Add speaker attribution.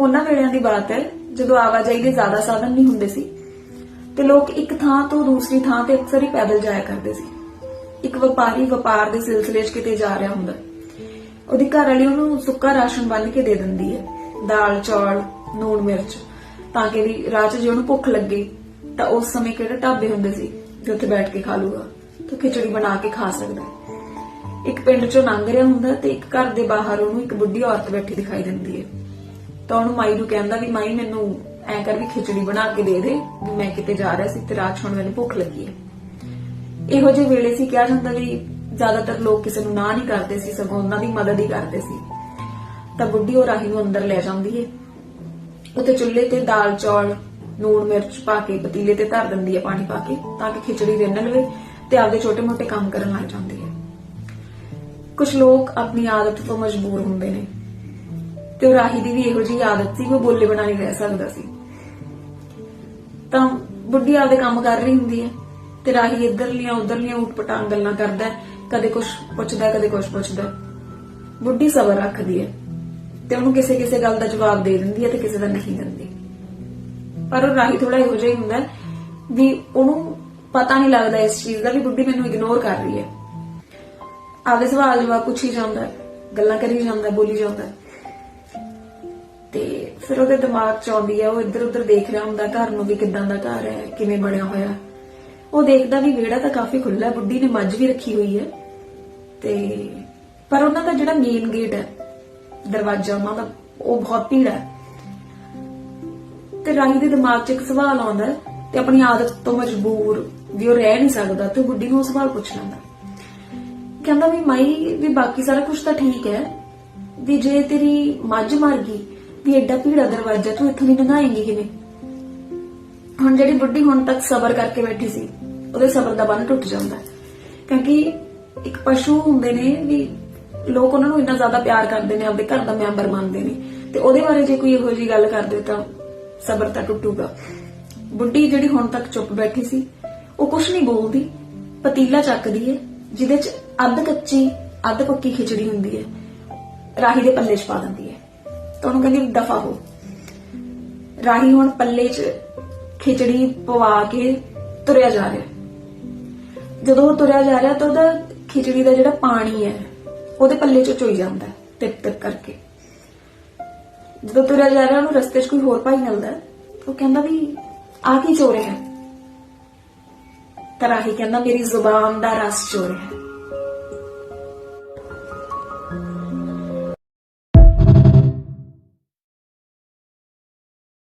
Speaker 1: ਉਹਨਾਂ ਵੇਲਿਆਂ ਦੀ ਬਾਤ ਹੈ, ਜਦੋਂ ਆਵਾਜਾਈ ਦੇ ਜ਼ਿਆਦਾ ਸਾਧਨ ਨਹੀਂ ਹੁੰਦੇ ਸੀ, ਤੇ ਲੋਕ ਇੱਕ ਥਾਂ ਤੋਂ ਦੂਸਰੀ ਥਾਂ ਤੇ ਅਕਸਰ ਹੀ ਪੈਦਲ ਜਾਇਆ ਕਰਦੇ ਸੀ। ਇੱਕ ਵਪਾਰੀ ਵਪਾਰ ਦੇ ਸਿਲਸਿਲੇ 'ਚ ਕਿਤੇ ਜਾ ਰਿਹਾ ਹੁੰਦਾ, ਉਹਦੀ ਘਰ ਵਾਲੀ ਉਹਨੂੰ ਸੁੱਕਾ ਰਾਸ਼ਨ ਬੰਨ ਕੇ ਦੇ ਦਿੰਦੀ ਹੈ, ਦਾਲ, ਚੌਲ ਨੂਣ ਮਿਰਚ, ਤਾਂ ਕਿ ਵੀ ਰਾਹ 'ਚ ਜੇ ਉਹਨੂੰ ਭੁੱਖ ਲੱਗੇ, ਤਾਂ ਉਸ ਸਮੇਂ ਕਿਹੜੇ ਢਾਬੇ ਹੁੰਦੇ ਸੀ ਤੇ ਉੱਥੇ ਬੈਠ ਕੇ ਖਾ ਲੂਗਾ, ਤਾਂ ਖਿਚੜੀ ਬਣਾ ਕੇ ਖਾ ਸਕਦਾ ਹੈ। ਇੱਕ ਪਿੰਡ ਚੋਂ ਲੰਘ ਰਿਹਾ ਹੁੰਦਾ ਤੇ ਇੱਕ ਘਰ ਦੇ ਬਾਹਰ ਉਹਨੂੰ ਇੱਕ ਬੁੱਢੀ ਔਰਤ ਬੈਠੀ ਦਿਖਾਈ ਦਿੰਦੀ ਹੈ। ਤਾਂ ਉਹਨੂੰ ਮਾਈ ਨੂੰ ਕਹਿੰਦਾ ਵੀ ਮਾਈ ਮੈਨੂੰ ਐ ਕਰ ਵੀ ਖਿਚੜੀ ਬਣਾ ਕੇ ਦੇ ਦੇ, ਵੀ ਮੈਂ ਕਿਤੇ ਜਾ ਰਿਹਾ ਸੀ ਤੇ ਰਾਤ ਨੂੰ ਮੈਨੂੰ ਭੁੱਖ ਲੱਗੀ ਹੈ। ਇਹੋ ਜਿਹੇ ਵੇਲੇ ਸੀ ਕਿਹਾ ਜਾਂਦਾ ਵੀ ਜ਼ਿਆਦਾਤਰ ਲੋਕ ਕਿਸੇ ਨੂੰ ਨਾ ਨਹੀਂ ਕਰਦੇ ਸੀ, ਸਗੋਂ ਉਹਨਾਂ ਦੀ ਮਦਦ ਹੀ ਕਰਦੇ ਸੀ। ਤਾਂ ਬੁੱਢੀ ਉਹ ਰਾਹੀ ਨੂੰ ਅੰਦਰ ਲੈ ਜਾਂਦੀ ਹੈ। ਉੱਤੇ ਚੁੱਲ੍ਹੇ ਤੇ ਦਾਲ, ਚੌਲ ਨੂਣ ਮਿਰਚ ਪਾ ਕੇ, ਪਤੀਲੇ ਤੇ ਧਰ ਦਿੰਦੀ ਹੈ ਪਾਣੀ ਪਾ ਕੇ, ਤਾਂ ਕਿ ਖਿਚੜੀ ਰਿੰਨ ਲਵੇ ਤੇ ਆਪਦੇ ਛੋਟੇ-ਮੋਟੇ ਕੰਮ ਕਰਨ ਲੱਗ ਜਾਂਦੀ ਹੈ। ਕੁਝ ਲੋਕ ਆਪਣੀ ਆਦਤ ਤੋਂ ਮਜਬੂਰ ਹੁੰਦੇ ਨੇ। ਤੇ ਉਹ ਰਾਹੀ ਦੀ ਵੀ ਇਹੋ ਜਿਹੀ ਆਦਤ ਸੀ ਕਿ ਉਹ ਬੋਲੇ ਬਣਾ ਨਹੀਂ ਰਹਿ ਸਕਦਾ ਸੀ। ਤਾਂ ਬੁੱਢੀ ਆਪਦੇ ਕੰਮ ਕਰ ਰਹੀ ਹੁੰਦੀ ਹੈ ਤੇ ਰਾਹੀ ਇੱਧਰ ਇੱਧਰਲੀਆਂ ਉਧਰਲੀਆਂ ਉਟਪਟਾਂਗ ਗੱਲਾਂ ਕਰਦਾ ਕਦੇ ਕੁਝ ਪੁੱਛਦਾ, ਕਦੇ ਕੁਝ ਪੁੱਛਦਾ। ਬੁੱਢੀ ਸਬਰ ਰੱਖਦੀ ਹੈ ਤੇ ਉਹਨੂੰ ਕਿਸੇ ਕਿਸੇ ਗੱਲ ਦਾ ਜਵਾਬ ਦੇ ਦਿੰਦੀ ਹੈ ਤੇ ਕਿਸੇ ਦਾ ਨਹੀਂ ਦਿੰਦੀ। ਪਰ ਉਹ ਰਾਹੀ ਥੋੜਾ ਇਹੋ ਜਿਹਾ ਹੁੰਦਾ ਵੀ ਉਹਨੂੰ ਪਤਾ ਨਹੀਂ ਲੱਗਦਾ ਇਸ ਚੀਜ਼ ਦਾ ਵੀ ਬੁੱਢੀ ਮੈਨੂੰ ਇਗਨੋਰ ਕਰ ਰਹੀ ਹੈ। ਆਪਦੇ ਸਵਾਲ ਜਵਾਬ ਪੁੱਛੀ ਜਾਂਦਾ, ਗੱਲਾਂ ਕਰੀ ਜਾਂਦਾ, ਬੋਲੀ ਜਾਂਦਾ। ਫਿਰ ਉਹਦੇ ਦਿਮਾਗ 'ਚ ਆਉਂਦੀ ਹੈ ਉਹ ਇੱਧਰ ਉੱਧਰ ਦੇਖ ਰਿਹਾ ਹੁੰਦਾ, ਘਰ ਨੂੰ ਵੀ ਕਿਦਾਂ ਦਾ ਘਰ ਹੈ, ਕਿਵੇਂ ਬਣਿਆ ਹੋਇਆ। ਉਹ ਦੇਖਦਾ ਵੀ ਵਿਹੜਾ ਤਾਂ ਕਾਫੀ ਖੁੱਲਾ ਹੈ, ਬੁੱਢੀ ਨੇ ਮੱਝ ਵੀ ਰੱਖੀ ਹੋਈ ਹੈ। ਤੇ ਪਰ ਉਹਨਾਂ ਦਾ ਜਿਹੜਾ ਮੇਨ ਗੇਟ ਹੈ, ਦਰਵਾਜ਼ਾ ਉਹਨਾਂ ਦਾ, ਉਹ ਬਹੁਤ ਭੀੜਾ ਹੈ। ਤੇ ਰਾਹੀ ਦੇ ਦਿਮਾਗ 'ਚ ਇੱਕ ਸਵਾਲ ਆਉਂਦਾ ਤੇ ਆਪਣੀ ਆਦਤ ਤੋਂ ਮਜਬੂਰ ਵੀ ਉਹ ਰਹਿ ਨਹੀਂ ਸਕਦਾ, ਤੇ ਬੁੱਢੀ ਨੂੰ ਉਹ ਸਵਾਲ ਪੁੱਛ ਲੈਂਦਾ। ਕਹਿੰਦਾ ਵੀ ਮਾਈ, ਵੀ ਬਾਕੀ ਸਾਰਾ ਕੁਝ ਤਾਂ ਠੀਕ ਹੈ, ਵੀ ਜੇ ਤੇਰੀ ਮੱਝ ਮਰ ਗਈ ਵੀ ਐਡਾ ਭੀੜਾ ਦਰਵਾਜ਼ਾ ਤੂੰ ਇੱਥੋਂ ਦੀ ਲੰਘਾਏਂਗੀ ਕਿਵੇਂ? ਹੁਣ ਜਿਹੜੀ ਬੁੱਢੀ ਹੁਣ ਤੱਕ ਸਬਰ ਕਰਕੇ ਬੈਠੀ ਸੀ, ਉਹਦੇ ਸਬਰ ਦਾ ਬੰਨ ਟੁੱਟ ਜਾਂਦਾ ਹੈ। ਕਿਉਂਕਿ ਇੱਕ ਪਸ਼ੂ ਹੁੰਦੇ ਨੇ ਵੀ ਲੋਕ ਉਹਨਾਂ ਨੂੰ ਇੰਨਾ ਜ਼ਿਆਦਾ ਪਿਆਰ ਕਰਦੇ ਨੇ ਆਪਣੇ ਘਰ ਦਾ ਮੈਂਬਰ ਮੰਨਦੇ ਨੇ। ਤੇ ਉਹਦੇ ਬਾਰੇ ਜੇ ਕੋਈ ਇਹੋ ਜਿਹੀ ਗੱਲ ਕਰਦੇ ਤਾਂ ਸਬਰ ਤਾਂ ਟੁੱਟੂਗਾ। ਬੁੱਢੀ ਜਿਹੜੀ ਹੁਣ ਤੱਕ ਚੁੱਪ ਬੈਠੀ ਸੀ, ਉਹ ਕੁਝ ਨਹੀਂ ਬੋਲਦੀ। ਪਤੀਲਾ ਚੱਕਦੀ ਹੈ ਜਿਹਦੇ ਚ ਅੱਧ ਕੱਚੀ, ਅੱਧ ਪੱਕੀ ਖਿਚੜੀ ਹੁੰਦੀ ਹੈ ਰਾਹੀ ਦੇ ਪੱਲੇ 'ਚ ਪਾ ਦਿੰਦੀ ਹੈ ਉਹਨੂੰ ਕਹਿੰਦੀ ਦਫਾ ਹੋ। ਰਾਹੀ ਹੁਣ ਪੱਲੇ 'ਚ ਖਿਚੜੀ ਪਵਾ ਕੇ ਤੁਰਿਆ ਜਾ ਰਿਹਾ। ਜਦੋਂ ਉਹ ਤੁਰਿਆ ਜਾ ਰਿਹਾ ਤਾਂ ਉਹਦਾ ਖਿਚੜੀ ਦਾ ਜਿਹੜਾ ਪਾਣੀ ਹੈ, ਉਹਦੇ ਪੱਲੇ 'ਚ ਚੋਈ ਜਾਂਦਾ ਟਿਪ ਟਿਪ ਕਰਕੇ। ਜਦੋਂ ਤੁਰਿਆ ਜਾ ਰਿਹਾ ਉਹ ਰਸਤੇ 'ਚ ਕੋਈ ਹੋਰ ਭਾਈ ਮਿਲਦਾ ਉਹ ਕਹਿੰਦਾ ਵੀ ਆ ਕੀ ਚੋਰ ਹੈ? ਤਾਂ ਰਾਹੀ ਕਹਿੰਦਾ, ਮੇਰੀ ਜ਼ੁਬਾਨ ਦਾ ਰਸ ਚੋਰ ਹੈ।